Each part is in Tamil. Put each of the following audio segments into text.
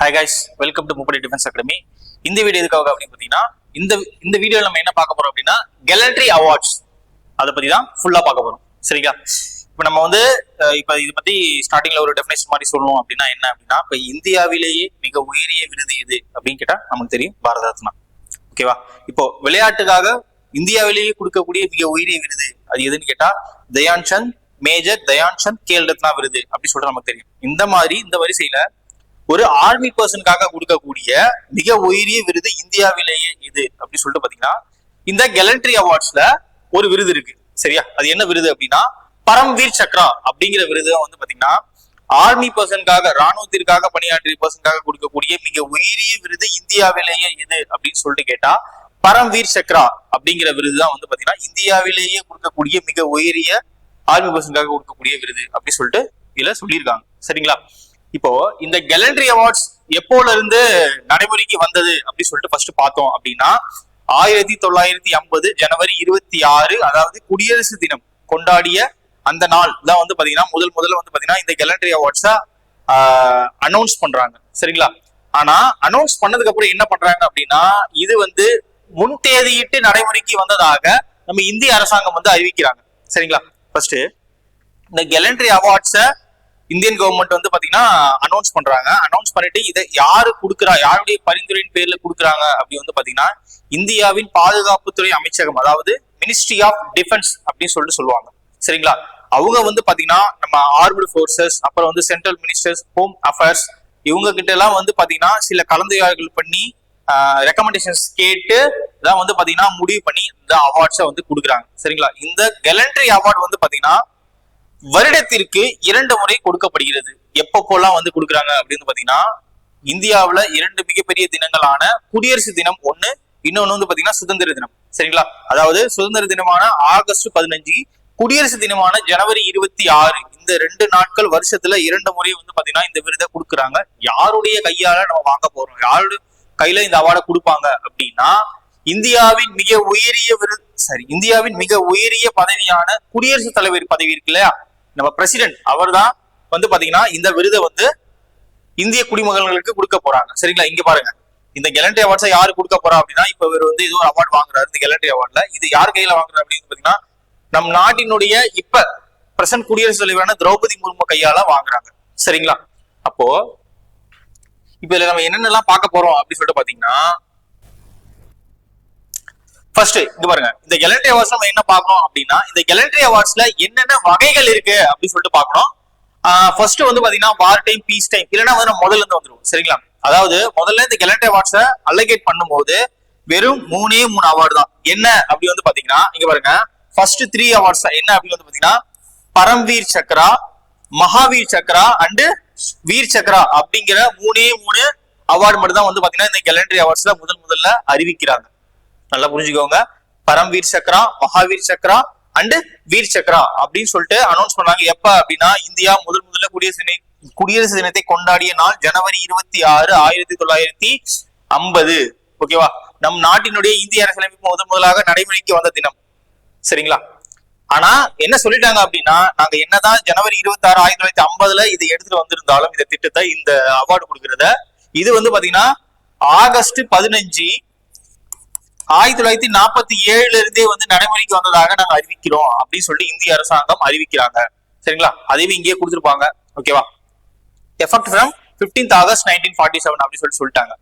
Hi guys welcome to Muppadai defence academy இந்த வீடியோ எதுக்காக அப்படின்னு பார்த்தீங்கன்னா இந்த இந்த வீடியோவில் நம்ம என்ன பார்க்க போறோம் அப்படின்னா கேலட்ரி அவார்ட்ஸ் அதை பற்றி தான் ஃபுல்லாக பார்க்க போகிறோம் சரிங்களா? இப்போ நம்ம வந்து இப்போ இதை பத்தி ஸ்டார்டிங்ல ஒரு டெஃபினேஷன் மாதிரி சொல்லணும் அப்படின்னா என்ன அப்படின்னா இப்போ இந்தியாவிலேயே மிக உயரிய விருது எது அப்படின்னு கேட்டா நமக்கு தெரியும் பாரத ரத்னா ஓகேவா இப்போ விளையாட்டுக்காக இந்தியாவிலேயே கொடுக்கக்கூடிய மிக உயரிய விருது அது எதுன்னு கேட்டா தயான் சந்த் மேஜர் தயான் சந்த் கேல் ரத்னா விருது அப்படி சொல்ற நமக்கு தெரியும். இந்த மாதிரி இந்த வரிசையில ஒரு ஆர்மி பர்சனுக்காக கொடுக்கக்கூடிய மிக உயரிய விருது இந்தியாவிலேயே இது அப்படின்னு சொல்லிட்டு பாத்தீங்கன்னா இந்த கெலண்ட்ரி அவார்ட்ஸ்ல ஒரு விருது இருக்கு. சரியா? அது என்ன விருது அப்படின்னா பரம்வீர் சக்ரா அப்படிங்கிற விருது வந்து பாத்தீங்கன்னா ஆர்மி பர்சனுக்காக ராணுவத்திற்காக பணியாற்றிய பர்சனுக்காக கொடுக்கக்கூடிய மிக உயரிய விருது இந்தியாவிலேயே இது அப்படின்னு சொல்லிட்டு கேட்டா பரம்வீர் சக்ரா அப்படிங்கிற விருது தான் வந்து பாத்தீங்கன்னா இந்தியாவிலேயே கொடுக்கக்கூடிய மிக உயரிய ஆர்மி பர்சனுக்காக கொடுக்கக்கூடிய விருது அப்படி சொல்லிட்டு இதுல சொல்லியிருக்காங்க. சரிங்களா? இப்போ இந்த கெலண்ட்ரி அவார்ட்ஸ் எப்போல இருந்து நடைமுறைக்கு வந்தது அப்படி சொல்லிட்டு ஃபர்ஸ்ட் பார்த்தோம் அப்படின்னா ஆயிரத்தி தொள்ளாயிரத்தி ஐம்பது ஜனவரி இருபத்தி ஆறு அதாவது குடியரசு தினம் கொண்டாடிய அந்த நாள் தான் வந்து பாத்தீங்கன்னா முதல் முதல்ல வந்து பாத்தீங்கன்னா இந்த கேலண்டரி அவார்ட்ஸா அனௌன்ஸ் பண்றாங்க. சரிங்களா? ஆனா அனௌன்ஸ் பண்ணதுக்கு அப்புறம் என்ன பண்றாங்க அப்படின்னா இது வந்து முன் தேதியிட்டு நடைமுறைக்கு வந்ததாக நம்ம இந்திய அரசாங்கம் வந்து அறிவிக்கிறாங்க. சரிங்களா? ஃபர்ஸ்ட் இந்த கேலண்டரி அவார்ட்ஸை இந்தியன் கவர்மெண்ட் வந்து பாத்தீங்கன்னா அனௌன்ஸ் பண்றாங்க. அனௌன்ஸ் பண்ணிட்டு இதை யாரு கொடுக்குறா யாருடைய பரிந்துரையின் பேர்ல கொடுக்குறாங்க அப்படி வந்து பாத்தீங்கன்னா இந்தியாவின் பாதுகாப்புத்துறை அமைச்சகம் அதாவது மினிஸ்ட்ரி ஆஃப் டிஃபென்ஸ் அப்படின்னு சொல்லிட்டு சொல்லுவாங்க. சரிங்களா? அவங்க வந்து பாத்தீங்கன்னா நம்ம ஆர்மடு ஃபோர்ஸஸ் அப்புறம் வந்து சென்ட்ரல் மினிஸ்டர்ஸ் ஹோம் அஃபேர்ஸ் இவங்க கிட்ட எல்லாம் வந்து பாத்தீங்கன்னா சில கலந்துரையாடல்கள் பண்ணி ரெக்கமெண்டேஷன்ஸ் கேட்டு தான் வந்து பாத்தீங்கன்னா முடிவு பண்ணி இந்த அவார்ட்ஸை வந்து கொடுக்குறாங்க. சரிங்களா? இந்த கெலண்ட்ரி அவார்டு வந்து பாத்தீங்கன்னா வருடத்திற்கு இரண்டு முறை கொடுக்கப்படுகிறது. எப்பப்போலாம் வந்து கொடுக்குறாங்க அப்படின்னு பாத்தீங்கன்னா இந்தியாவில் இரண்டு மிகப்பெரிய தினங்களான குடியரசு தினம் ஒன்று இன்னொன்று வந்து பாத்தீங்கன்னா சுதந்திர தினம். சரிங்களா? அதாவது சுதந்திர தினமான ஆகஸ்ட் பதினஞ்சு குடியரசு தினமான ஜனவரி இருபத்தி ஆறு இந்த ரெண்டு நாட்கள் வருஷத்துல இரண்டு முறை வந்து பாத்தீங்கன்னா இந்த விருதை கொடுக்குறாங்க. யாருடைய கையால நம்ம வாங்க போறோம்? யாருடைய கையில இந்த அவார்டை கொடுப்பாங்க அப்படின்னா இந்தியாவின் மிக உயரிய விருது சரி இந்தியாவின் மிக உயரிய பதவியான குடியரசுத் தலைவர் பதவி இருக்கு இல்லையா? நம்ம பிரசிடென்ட் அவர் தான் வந்து பாத்தீங்கன்னா இந்த விருதை வந்து இந்திய குடிமகன்களுக்கு கொடுக்க போறாங்க. சரிங்களா? இங்க பாருங்க. இந்த கெலண்ட்ரி அவார்ட்ஸை யாரு கொடுக்க போறா அப்படின்னா இப்ப இவர் வந்து ஏதோ ஒரு அவார்டு வாங்குறாரு இந்த கெலண்ட்ரி அவார்ட்ல இது யார் கையில வாங்குறாரு அப்படின்னு பாத்தீங்கன்னா நம் நாட்டினுடைய இப்ப பிரசன்ட் குடியரசுத் தலைவரான திரௌபதி முர்மு கையால வாங்குறாங்க. சரிங்களா? அப்போ இப்ப இதுல நம்ம என்னென்னலாம் பார்க்க போறோம் அப்படின்னு சொல்லிட்டு பாத்தீங்கன்னா ஃபர்ஸ்ட் இங்க பாருங்க. இந்த கெலண்ட்ரி அவார்ட்ஸ் நம்ம என்ன பார்க்கணும் அப்படின்னா இந்த கெலண்ட்ரி அவார்ட்ஸ்ல என்னென்ன வகைகள் இருக்கு அப்படின்னு சொல்லிட்டு பார்க்கணும். ஃபர்ஸ்ட் வந்து பாத்தீங்கன்னா வார் டைம் பீஸ் டைம் இல்லைன்னா வந்து நம்ம முதல்ல இருந்து வந்துருவோம். சரிங்களா? அதாவது முதல்ல இந்த கெலண்ட்ரி அவார்ட்ஸை அலகேட் பண்ணும்போது வெறும் மூணே மூணு அவார்டு தான். என்ன? அப்படி வந்து பாத்தீங்கன்னா இங்க பாருங்க. ஃபர்ஸ்ட் த்ரீ அவார்ட்ஸ் என்ன அப்படின்னு வந்து பாத்தீங்கன்னா பரம்வீர் சக்ரா மகாவீர் சக்ரா அண்டு வீர் சக்ரா அப்படிங்கிற மூணே மூணு அவார்டு மட்டும் தான் வந்து பாத்தீங்கன்னா இந்த கேலண்டரி அவார்ட்ஸ்ல முதல் முதல்ல அறிவிக்கிறாங்க. நல்லா புரிஞ்சுக்கோங்க. பரம்வீர் சக்ரா மகாவீர் சக்ரா அண்ட் வீர் சக்ரா அப்படின்னு சொல்லிட்டு அனௌன்ஸ் பண்ணாங்க. எப்ப அப்படின்னா இந்தியா முதல் முதல்ல குடியரசு தின குடியரசு தினத்தை கொண்டாடிய நாள் ஜனவரி இருபத்தி ஆறு ஆயிரத்தி தொள்ளாயிரத்தி ஐம்பது. ஓகேவா நம் நாட்டினுடைய இந்திய அரசியலமைப்பு முதன் முதலாக நடைமுறைக்கு வந்த தினம். சரிங்களா? ஆனா என்ன சொல்லிட்டாங்க அப்படின்னா நாங்க என்னதான் ஜனவரி இருபத்தி ஆறு ஆயிரத்தி தொள்ளாயிரத்தி ஐம்பதுல இதை எடுத்துட்டு வந்திருந்தாலும் இந்த திட்டத்தை இந்த அவார்டு கொடுக்கறத இது வந்து பாத்தீங்கன்னா ஆகஸ்ட் பதினஞ்சு ஆயிரத்தி தொள்ளாயிரத்தி நாற்பத்தி ஏழுல இருந்தே வந்து நடைமுறைக்கு வந்ததாக நாங்க அறிவிக்கிறோம் அப்படின்னு சொல்லி இந்திய அரசாங்கம் அறிவிக்கிறாங்க. சரிங்களா? அதையும் இங்கேயே கொடுத்துருப்பாங்க. ஓகேவா effect from 15th August nineteen forty seven அப்படின்னு சொல்லி சொல்லிட்டாங்க.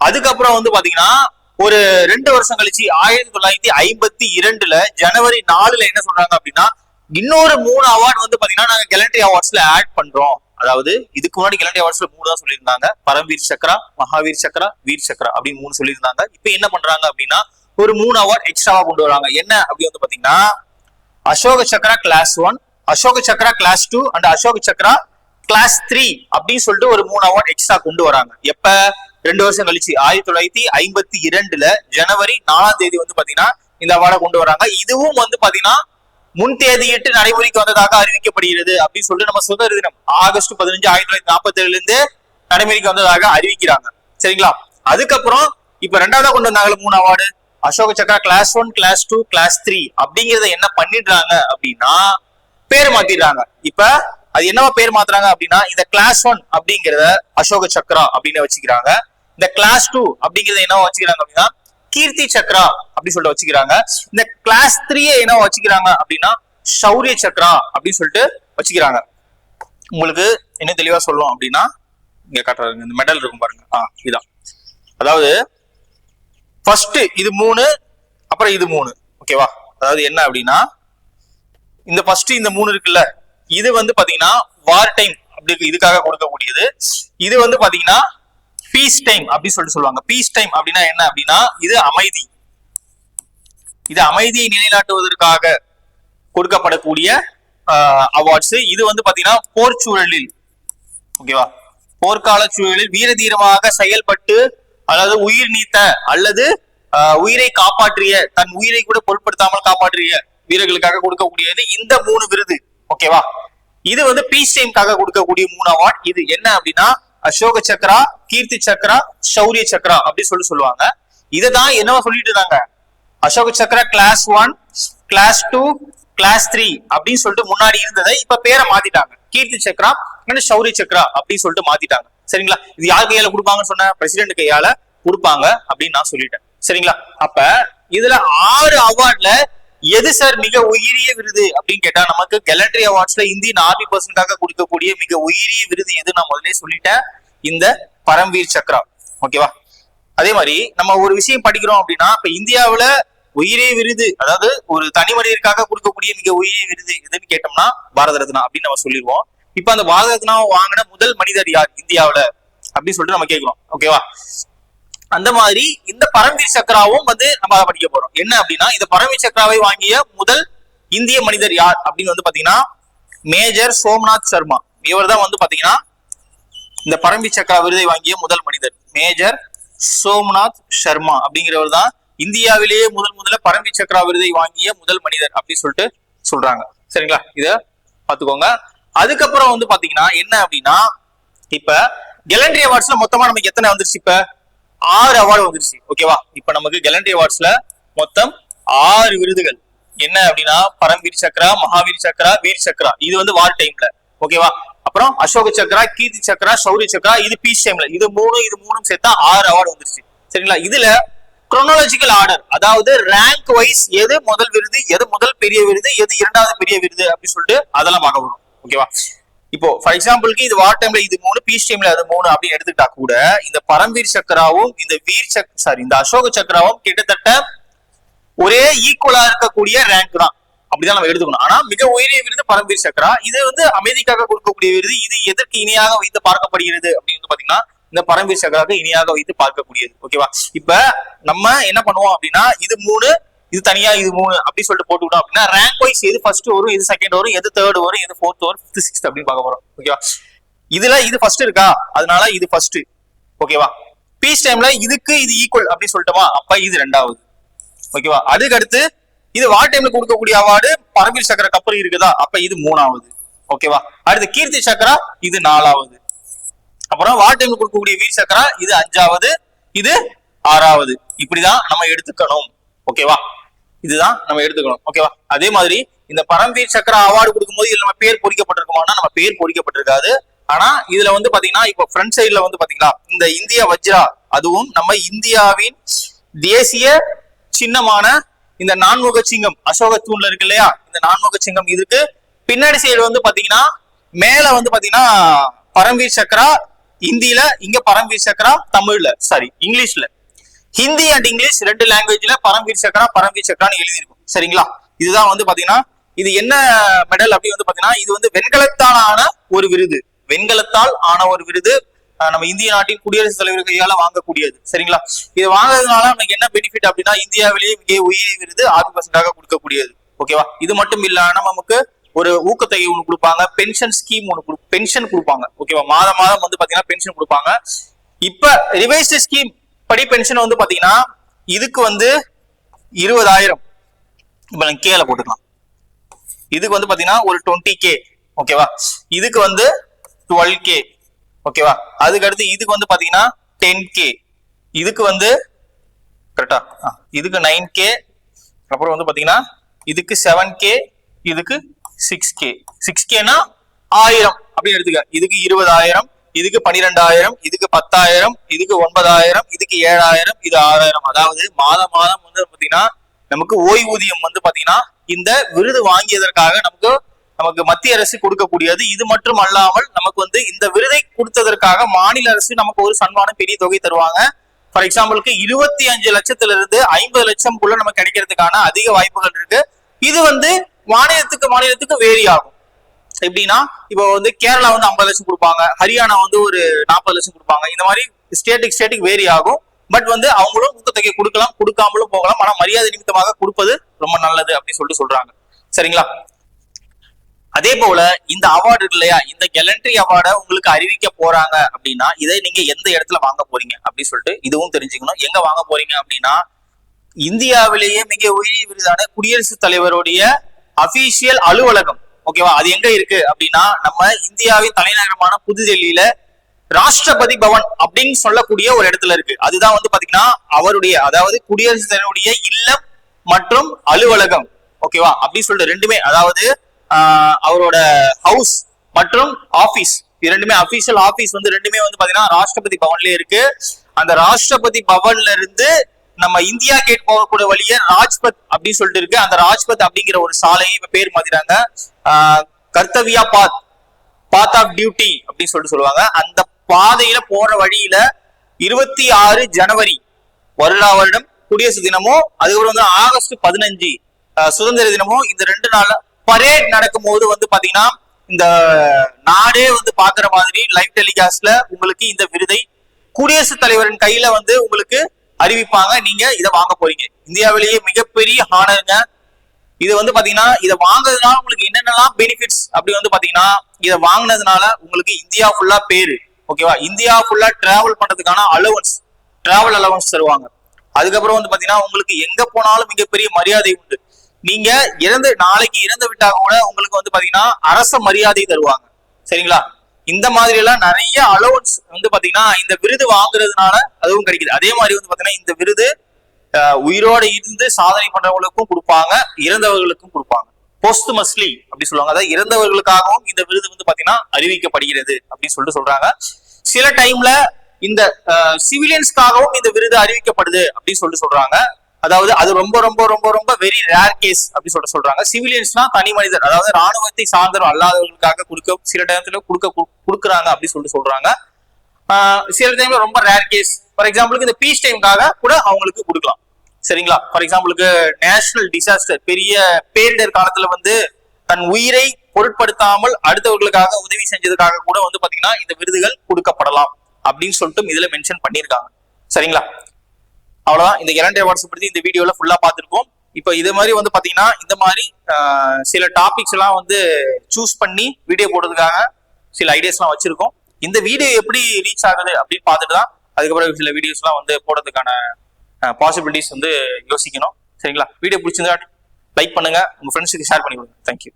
அதுக்கப்புறம் வந்து பாத்தீங்கன்னா ஒரு ரெண்டு வருஷம் கழிச்சு ஆயிரத்தி தொள்ளாயிரத்தி ஐம்பத்தி இரண்டுல ஜனவரி நாலுல என்ன சொல்றாங்க அப்படின்னா இன்னொரு மூணு அவார்டு வந்து பாத்தீங்கன்னா நாங்க கெலண்ட்ரி அவார்ட்ஸ்ல ஆட் பண்றோம். அதாவது இதுக்கு முன்னாடி கெலண்ட்ரி அவார்ட்ஸ்ல மூணு தான் சொல்லியிருந்தாங்க. பரம்வீர் சக்ரா மகாவீர் சக்ரா வீர் சக்ரா அப்படின்னு மூணு சொல்லியிருந்தாங்க. இப்போ என்ன பண்றாங்க அப்படின்னா ஒரு மூணு அவார்ட் எக்ஸ்ட்ராவா கொண்டு வராங்க. என்ன அப்படி வந்து பாத்தீங்கன்னா Ashoka Chakra class one Ashoka Chakra class two and Ashoka Chakra class three அப்படின்னு சொல்லிட்டு ஒரு மூணு அவார்ட் எக்ஸ்ட்ரா கொண்டு வராங்க. எப்ப? ரெண்டு வருஷம் கழிச்சு ஆயிரத்தி தொள்ளாயிரத்தி ஐம்பத்தி இரண்டுல ஜனவரி நாலாம் தேதி வந்து பாத்தீங்கன்னா இந்த அவார்டை கொண்டு வராங்க. இதுவும் வந்து பாத்தீங்கன்னா முன் தேதியிட்டு நடைமுறைக்கு வந்ததாக அறிவிக்கப்படுகிறது அப்படின்னு சொல்லிட்டு நம்ம சுதந்திர தினம் ஆகஸ்ட் பதினஞ்சு ஆயிரத்தி தொள்ளாயிரத்தி நாற்பத்தி ஏழுல இருந்து நடைமுறைக்கு வந்ததாக அறிவிக்கிறாங்க. சரிங்களா? அதுக்கப்புறம் இப்ப ரெண்டாவதா கொண்டு வந்தாங்கல்ல மூணு award. Ashoka Chakra class one class two class three அப்படிங்கறத என்ன பண்ணிடுறாங்க அப்படின்னா பேர் மாத்திடுறாங்க. இப்ப அது என்னவா பேர் மாத்துறாங்க அப்படின்னா இந்த கிளாஸ் ஒன் அப்படிங்கறத அசோக சக்கரா அப்படின்னு வச்சுக்கிறாங்க. இந்த கிளாஸ் டூ அப்படிங்கறத என்ன வச்சுக்கிறாங்க அப்படின்னா கீர்த்தி சக்ரா அப்படின்னு சொல்லிட்டு வச்சுக்கிறாங்க. இந்த கிளாஸ் த்ரீயே என்ன வச்சுக்கிறாங்க அப்படின்னா சௌரிய சக்ரா அப்படின்னு சொல்லிட்டு வச்சுக்கிறாங்க. உங்களுக்கு என்ன தெளிவா சொல்லணும் அப்படின்னா இங்க கட்டுறாங்க இந்த மெடல் இருக்கும் பாருங்க. ஆ இதான். அதாவது ஃபர்ஸ்ட் இது மூணு அப்புறம் இது மூணு. ஓகேவா அதாவது என்ன அப்படின்னா இந்த ஃபர்ஸ்ட் இந்த மூணு இருக்குல்ல இது வந்து பாத்தீங்கன்னா வார் டைம் அப்படி இதுக்காக கொடுக்கக்கூடியது. இது வந்து பாத்தீங்கன்னா பீஸ் டைம் அப்படின்னு சொல்லிட்டு சொல்லுவாங்க. பீஸ் டைம் அப்படின்னா என்ன அப்படின்னா இது அமைதி. இது அமைதியை நிலைநாட்டுவதற்காக கொடுக்கப்படக்கூடிய அவார்ட்ஸ் இது வந்து பாத்தீங்கன்னா போர் சூழலில் ஓகேவா? போர்க்கால சூழலில் வீர தீரமாக செயல்பட்டு அதாவது உயிர் நீத்த அல்லது ஆஹ், உயிரை காப்பாற்றிய தன் உயிரை கூட பொருட்படுத்தாமல் காப்பாற்றிய வீரர்களுக்காக கொடுக்கக்கூடியது இந்த மூணு விருது. ஓகேவா? இது வந்து பீஸ் டைம்காக கொடுக்கக்கூடிய மூணு அவார்ட் இது என்ன அப்படின்னா அசோக சக்கரா கீர்த்தி சக்கரா சௌரிய சக்கரா அப்படின்னு சொல்லி சொல்லுவாங்க. இதை என்னவா சொல்லிட்டு இருந்தாங்க Ashoka Chakra class one class two class three அப்படின்னு சொல்லிட்டு முன்னாடி இருந்ததை இப்ப பேரை மாத்திட்டாங்க. கீர்த்தி சக்கரா சௌரிய சக்கரா அப்படின்னு சொல்லிட்டு மாத்திட்டாங்க. சரிங்களா? இது யார் கையால கொடுப்பாங்கன்னு சொன்ன பிரசிடென்ட் கையால கொடுப்பாங்க அப்படின்னு நான் சொல்லிட்டேன். சரிங்களா? அப்ப இதுல ஆறு அவார்ட்ல எது சார் மிக உயரிய விருது அப்படின்னு கேட்டா நமக்கு கேலண்டரி அவார்ட்ஸ்ல இந்தியன் ஆர்மி பர்சனுக்காக கொடுக்கக்கூடிய மிக உயரிய விருது எது? நான் முதல்ல சொல்லிட்டேன். இந்த பரம்வீர் சக்ரா. ஓகேவா அதே மாதிரி நம்ம ஒரு விஷயம் படிக்கிறோம் அப்படின்னா இப்ப இந்தியாவுல உயிரே விருது அதாவது ஒரு தனி மனிதருக்காக கொடுக்கக்கூடிய மிக உயிரிய விருது எதுன்னு கேட்டோம்னா பாரத ரத்னா அப்படின்னு நம்ம சொல்லிடுவோம். இப்ப அந்த பாரத ரத்னாவை வாங்கின முதல் மனிதர் யார் இந்தியாவில? அப்படின்னு சொல்லிட்டு நம்ம கேட்கிறோம். ஓகேவா அந்த மாதிரி இந்த பரம்வீர் சக்ராவும் வந்து நம்ம அதை படிக்க போறோம். என்ன அப்படின்னா இந்த பரம்வீர் சக்ராவை வாங்கிய முதல் இந்திய மனிதர் யார் அப்படின்னு வந்து பாத்தீங்கன்னா மேஜர் சோம்நாத் சர்மா. இவர் தான் வந்து பாத்தீங்கன்னா இந்த பரம்வீர் சக்ரா விருதை வாங்கிய முதல் மனிதர். மேஜர் சோம்நாத் சர்மா அப்படிங்கிறவர் தான் இந்தியாவிலேயே முதல் முதல்ல பரம்வீர் சக்ரா விருதை வாங்கிய முதல் மனிதர் அப்படின்னு சொல்லிட்டு சொல்றாங்க. சரிங்களா? இத பாத்துக்கோங்க. அதுக்கப்புறம் வந்து பாத்தீங்கன்னா என்ன அப்படின்னா இப்ப கெலண்ட்ரி அவார்ட்ஸ்ல மொத்தமா நமக்கு எத்தனை வந்துருச்சு இப்ப? ஆறு அவார்டு வந்துருச்சு. ஓகேவா இப்ப நமக்கு கெலண்டி அவார்ட்ஸ்ல மொத்தம் ஆறு விருதுகள். என்ன அப்படின்னா பரம்வீர் சக்ரா மகாவீர் சக்ரா வீர் சக்ரா. இது வந்து வார் டைம்ல ஓகேவா அப்புறம் அசோக சக்ரா கீர்த்தி சக்ரா சௌரி சக்ரா இது பீஸ் டைம்ல இது மூணு இது மூணும் சேர்த்தா ஆறு அவார்டு வந்துருச்சு. சரிங்களா? இதுல குரோனாலஜிக்கல் ஆர்டர் அதாவது ரேங்க் வைஸ் எது முதல் விருது எது முதல் பெரிய விருது எது இரண்டாவது பெரிய விருது அப்படின்னு சொல்லிட்டு அதெல்லாம் பார்க்க வரும் ஓகேவா இப்போ ஃபார் எக்ஸாம்பிளுக்கு இது வார் டைம்ல இது மூணு பீஸ் டைம்ல அது மூணு அப்படின்னு எடுத்துக்கிட்டா கூட இந்த பரம்வீர் சக்கராவும் இந்த வீர் சக் சாரி இந்த அசோக சக்கராவும் கிட்டத்தட்ட ஒரே ஈக்குவலா இருக்கக்கூடிய ரேங்க் தான். அப்படிதான் நம்ம எடுத்துக்கணும். ஆனா மிக உயரிய விருது பரம்வீர் சக்கரா. இது வந்து அமைதிக்காக கொடுக்கக்கூடிய விருது. இது எதற்கு இணையாக வைத்து பார்க்கப்படுகிறது அப்படின்னு வந்து பாத்தீங்கன்னா இந்த பரம்வீர் சக்ராவுக்கு இணையாக வைத்து பார்க்கக்கூடியது. ஓகேவா? இப்ப நம்ம என்ன பண்ணுவோம் அப்படின்னா இது மூணு இது தனியா இது மூணு அப்படி சொல்லிட்டு போட்டுக்கிட்டோம் அப்படின்னா ரேங்க் வைஸ் எது ஃபர்ஸ்ட் வரும் எது செகண்ட் வரும் எது தேர்ட் வரும் எது ஃபோர்த் வரும் ஃபிஃப்த் சிக்ஸ்த் அப்படின்னு பார்க்க போறோம். ஓகேவா இதுல இது ஃபர்ஸ்ட் இருக்கா? அதனால இது ஃபர்ஸ்ட் ஓகேவா பீஸ் டைம்ல இதுக்கு இது ஈக்குவல் அப்படின்னு சொல்லிட்டோமா? அப்ப இது ரெண்டாவது. ஓகேவா அதுக்கு அடுத்து இது வார் டைம்ல கொடுக்கக்கூடிய அவார்டு பரமீர் சக்கர கப்பல் இருக்குதா? அப்ப இது மூணாவது. ஓகேவா அடுத்து கீர்த்தி சக்கரா இது நாலாவது. அப்புறம் வார் டைம்ல கொடுக்கக்கூடிய வீர் சக்கரா இது அஞ்சாவது இது ஆறாவது. இப்படிதான் நம்ம எடுத்துக்கணும். ஓகேவா இதுதான் நம்ம எடுத்துக்கணும். ஓகேவா அதே மாதிரி இந்த பரம்வீர் சக்கரா அவார்டு கொடுக்கும்போது இதுல நம்ம பேர் பொறிக்கப்பட்டிருக்குமானா நம்ம பேர் பொறிக்கப்பட்டிருக்காது. ஆனா இதுல வந்து பாத்தீங்கன்னா இப்போ ஃப்ரண்ட் சைட்ல வந்து பாத்தீங்களா இந்த இந்திய வஜ்ரா அதுவும் நம்ம இந்தியாவின் தேசிய சின்னமான இந்த நான்முக சிங்கம் அசோக தூண்ல இருக்கு இல்லையா? இந்த நான்முக சிங்கம் இதுக்கு பின்னாடி சைடு வந்து பாத்தீங்கன்னா மேல வந்து பாத்தீங்கன்னா பரம்வீர் சக்கரா இந்தியில இங்க பரம்வீர் சக்கரா தமிழ்ல சாரி இங்கிலீஷ்ல. ஹிந்தி அண்ட் இங்கிலீஷ் ரெண்டு லாங்குவேஜ்ல பரம்வீர் சக்ரா பரம்வீர் சக்ரான்னு எழுதியிருக்கும். சரிங்களா? இதுதான் வந்து பாத்தீங்கன்னா இது என்ன மெடல் அப்படி வந்து பாத்தீங்கன்னா இது வந்து வெண்கலத்தால் ஆன ஒரு விருது. வெண்கலத்தால் ஆன ஒரு விருது நம்ம இந்திய நாட்டின் குடியரசுத் தலைவர் கையால வாங்கக்கூடியது. சரிங்களா? இது வாங்குறதுனால நமக்கு என்ன பெனிஃபிட் அப்படின்னா இந்தியாவிலேயே மிக உயிரி விருது ஆறு பர்சன்டாக கொடுக்கக்கூடியது ஓகேவா இது மட்டும் இல்லாம நமக்கு ஒரு ஊக்கத்தொகை ஒன்று கொடுப்பாங்க பென்ஷன் ஸ்கீம் ஒன்று பென்ஷன் கொடுப்பாங்க. ஓகேவா மாதம் மாதம் வந்து பாத்தீங்கன்னா பென்ஷன் கொடுப்பாங்க. இப்ப ரிவைஸ்டு ஸ்கீம் படி பென்ஷன் வந்து பாத்தீங்கன்னா இதுக்கு வந்து இருபதாயிரம். இப்ப நான் கேல போட்டுக்கலாம். இதுக்கு வந்து பாத்தீங்கன்னா ஒரு டுவெண்ட்டி கே ஓகேவா இதுக்கு வந்து டுவெல் கே ஓகேவா அதுக்கு அடுத்து இதுக்கு வந்து பாத்தீங்கன்னா டென் கே இதுக்கு வந்து கரெக்டா இதுக்கு நைன் கே அப்புறம் வந்து பாத்தீங்கன்னா இதுக்கு செவன் கே இதுக்கு சிக்ஸ் கே சிக்ஸ் கேனா ஆயிரம். அப்படின்னு எடுத்துக்க. இதுக்கு இருபதாயிரம். இதுக்கு பன்னிரெண்டாயிரம் இதுக்கு பத்தாயிரம் இதுக்கு ஒன்பதாயிரம் இதுக்கு ஏழாயிரம் இது ஆறாயிரம். அதாவது மாதம் மாதம் வந்து பாத்தீங்கன்னா நமக்கு ஓய்வூதியம் வந்து பாத்தீங்கன்னா இந்த விருது வாங்கியதற்காக நமக்கு நமக்கு மத்திய அரசு கொடுக்கக்கூடியது. இது மட்டும் அல்லாமல் நமக்கு வந்து இந்த விருதை கொடுத்ததற்காக மாநில அரசு நமக்கு ஒரு சன்மான பெரிய தொகை தருவாங்க. ஃபார் எக்ஸாம்பிளுக்கு இருபத்தி அஞ்சு லட்சத்துல இருந்து ஐம்பது லட்சம் குள்ள நமக்கு கிடைக்கிறதுக்கான அதிக வாய்ப்புகள் இருக்கு. இது வந்து மாநிலத்துக்கு மாநிலத்துக்கு வேரி ஆகும் எப்படின்னா இப்போ வந்து கேரளா வந்து ஐம்பது லட்சம் கொடுப்பாங்க ஹரியானா வந்து ஒரு நாற்பது லட்சம் கொடுப்பாங்க. இந்த மாதிரி ஸ்டேட்டுக்கு ஸ்டேட்டுக்கு வேரி ஆகும். பட் வந்து அவங்களும் ஊக்கத்தொகை கொடுக்கலாம் கொடுக்காமலும் போகலாம். ஆனா மரியாதை நிமித்தமாக கொடுப்பது ரொம்ப நல்லது அப்படின்னு சொல்லிட்டு சொல்றாங்க. சரிங்களா? அதே போல இந்த அவார்டு இருக்கு இல்லையா? இந்த கெலண்ட்ரி அவார்டை உங்களுக்கு அறிவிக்க போறாங்க அப்படின்னா இதை நீங்க எந்த இடத்துல வாங்க போறீங்க அப்படின்னு சொல்லிட்டு இதுவும் தெரிஞ்சுக்கணும். எங்க வாங்க போறீங்க அப்படின்னா இந்தியாவிலேயே மிக உயரிய விருதான குடியரசுத் தலைவருடைய அபிஷியல் அலுவலகம் ஓகேவா? அது எங்க இருக்கு? அப்படின்னா நம்ம இந்தியாவின் தலைநகரமான புதுடெல்லியில ராஷ்டிரபதி பவன் அப்படின்னு சொல்லக்கூடிய ஒரு இடத்துல இருக்கு. அதுதான் வந்து பாத்தீங்கன்னா அவருடைய அதாவது குடியரசுத் தலைவருடைய இல்லம் மற்றும் அலுவலகம். ஓகேவா? அப்படின்னு சொல்லிட்டு ரெண்டுமே அதாவது அவரோட ஹவுஸ் மற்றும் ஆபீஸ் இது ரெண்டுமே அபிஷியல் ஆபீஸ் வந்து ரெண்டுமே வந்து பாத்தீங்கன்னா ராஷ்டிரபதி பவன்லயே இருக்கு. அந்த ராஷ்டிரபதி பவன்ல இருந்து நம்ம இந்தியா கேட் போகக்கூடிய வழிய ராஜ்பத் அப்படின்னு சொல்லிட்டு இருக்கு. அந்த ராஜ்பத் அப்படிங்கிற ஒரு சாலையை இப்ப பேர் மாத்திராங்க ஆஹ், கர்த்தவியா பாத் பாத் ஆஃப் டியூட்டி அப்படின்னு சொல்லிட்டு சொல்லுவாங்க. அந்த பாதையில போற வழியில இருபத்தி ஆறு ஜனவரி வருடா வருடம் குடியரசு தினமும் அதுக்கப்புறம் வந்து ஆகஸ்ட் பதினஞ்சு சுதந்திர தினமும் இந்த ரெண்டு நாள்ல பரேட் நடக்கும்போது வந்து பாத்தீங்கன்னா இந்த நாடே வந்து பாக்குற மாதிரி லைவ் டெலிகாஸ்ட்ல உங்களுக்கு இந்த விருதை குடியரசுத் தலைவரின் கையில வந்து உங்களுக்கு அறிவிப்பாங்க. நீங்க இதை வாங்க போறீங்க. இந்தியாவிலேயே மிகப்பெரிய ஹானருங்க. இது வந்து பாத்தீங்கன்னா இதை வாங்குறதுனால உங்களுக்கு என்னென்னலாம் பெனிஃபிட்ஸ் அப்படி வந்து பாத்தீங்கன்னா இதை வாங்கினதுனால உங்களுக்கு இந்தியா ஃபுல்லா பேரு. ஓகேவா இந்தியா ஃபுல்லா டிராவல் பண்றதுக்கான அலவன்ஸ் டிராவல் அலவன்ஸ் தருவாங்க. அதுக்கப்புறம் வந்து பாத்தீங்கன்னா உங்களுக்கு எங்க போனாலும் மிகப்பெரிய மரியாதை உண்டு. நீங்க இறந்து நாளைக்கு இறந்து விட்டா கூட உங்களுக்கு வந்து பாத்தீங்கன்னா அரச மரியாதை தருவாங்க. சரிங்களா? இந்த மாதிரி எல்லாம் நிறைய அலோன்ஸ் வந்து பாத்தீங்கன்னா இந்த விருது வாங்குறதுனால அதுவும் கிடைக்குது. அதே மாதிரி வந்து பாத்தீங்கன்னா இந்த விருது உயிரோடு இருந்து சாதனை பண்றவங்களுக்கும் கொடுப்பாங்க இறந்தவர்களுக்கும் கொடுப்பாங்க. போஸ்துமஸ்லி அப்படி சொல்லுவாங்க. அதாவது இறந்தவர்களுக்காகவும் இந்த விருது வந்து பாத்தீங்கன்னா அறிவிக்கப்படுகிறது அப்படின்னு சொல்லிட்டு சொல்றாங்க. சில டைம்ல இந்த சிவிலியன்ஸ்க்காகவும் இந்த விருது அறிவிக்கப்படுது அப்படின்னு சொல்லிட்டு சொல்றாங்க. அதாவது அது ரொம்ப ரொம்ப ரொம்ப ரொம்ப வெரி ரேர் கேஸ் அப்படி சொல்லிட்டு சொல்றாங்க. சிவிலியன்ஸ்னா தனி மனிதர். அதாவது ராணுவத்தை சார்ந்தரும் அல்லாதவர்களுக்காக கொடுக்க சில டயத்துல கொடுக்க கொடுக்குறாங்க அப்படின்னு சொல்லிட்டு சொல்றாங்க. சில டைம்ல ரொம்ப ரேர் கேஸ் ஃபார் எக்ஸாம்பிளுக்கு இந்த பீஸ் டைம்காக கூட அவங்களுக்கு கொடுக்கலாம். சரிங்களா? ஃபார் எக்ஸாம்பிளுக்கு நேஷனல் டிசாஸ்டர் பெரிய பேரிடர் காலத்துல வந்து தன் உயிரை பொருட்படுத்தாமல் அடுத்தவர்களுக்காக உதவி செஞ்சதுக்காக கூட வந்து பாத்தீங்கன்னா இந்த விருதுகள் கொடுக்கப்படலாம் அப்படின்னு சொல்லிட்டு இதுல மென்ஷன் பண்ணியிருக்காங்க. சரிங்களா? அவ்வளவுதான். இந்த இரண்டரை அவார்ட்ஸ் பத்தி இந்த வீடியோல ஃபுல்லா பார்த்துருக்கோம் இப்போ இது மாதிரி வந்து பாத்தீங்கன்னா இந்த மாதிரி சில டாபிக்ஸ் எல்லாம் வந்து சூஸ் பண்ணி வீடியோ போடுறதுக்காக சில ஐடியாஸ் எல்லாம் வச்சிருக்கோம். இந்த வீடியோ எப்படி ரீச் ஆகுது அப்படின்னு பார்த்துட்டு தான் அதுக்கப்புறம் சில வீடியோஸ் எல்லாம் வந்து போடுறதுக்கான பாசிபிலிட்டிஸ் வந்து யோசிக்கணும். சரிங்களா? வீடியோ பிடிச்சிருந்தா லைக் பண்ணுங்க. உங்க ஃப்ரெண்ட்ஸுக்கு ஷேர் பண்ணி கொடுங்க. தேங்க்யூ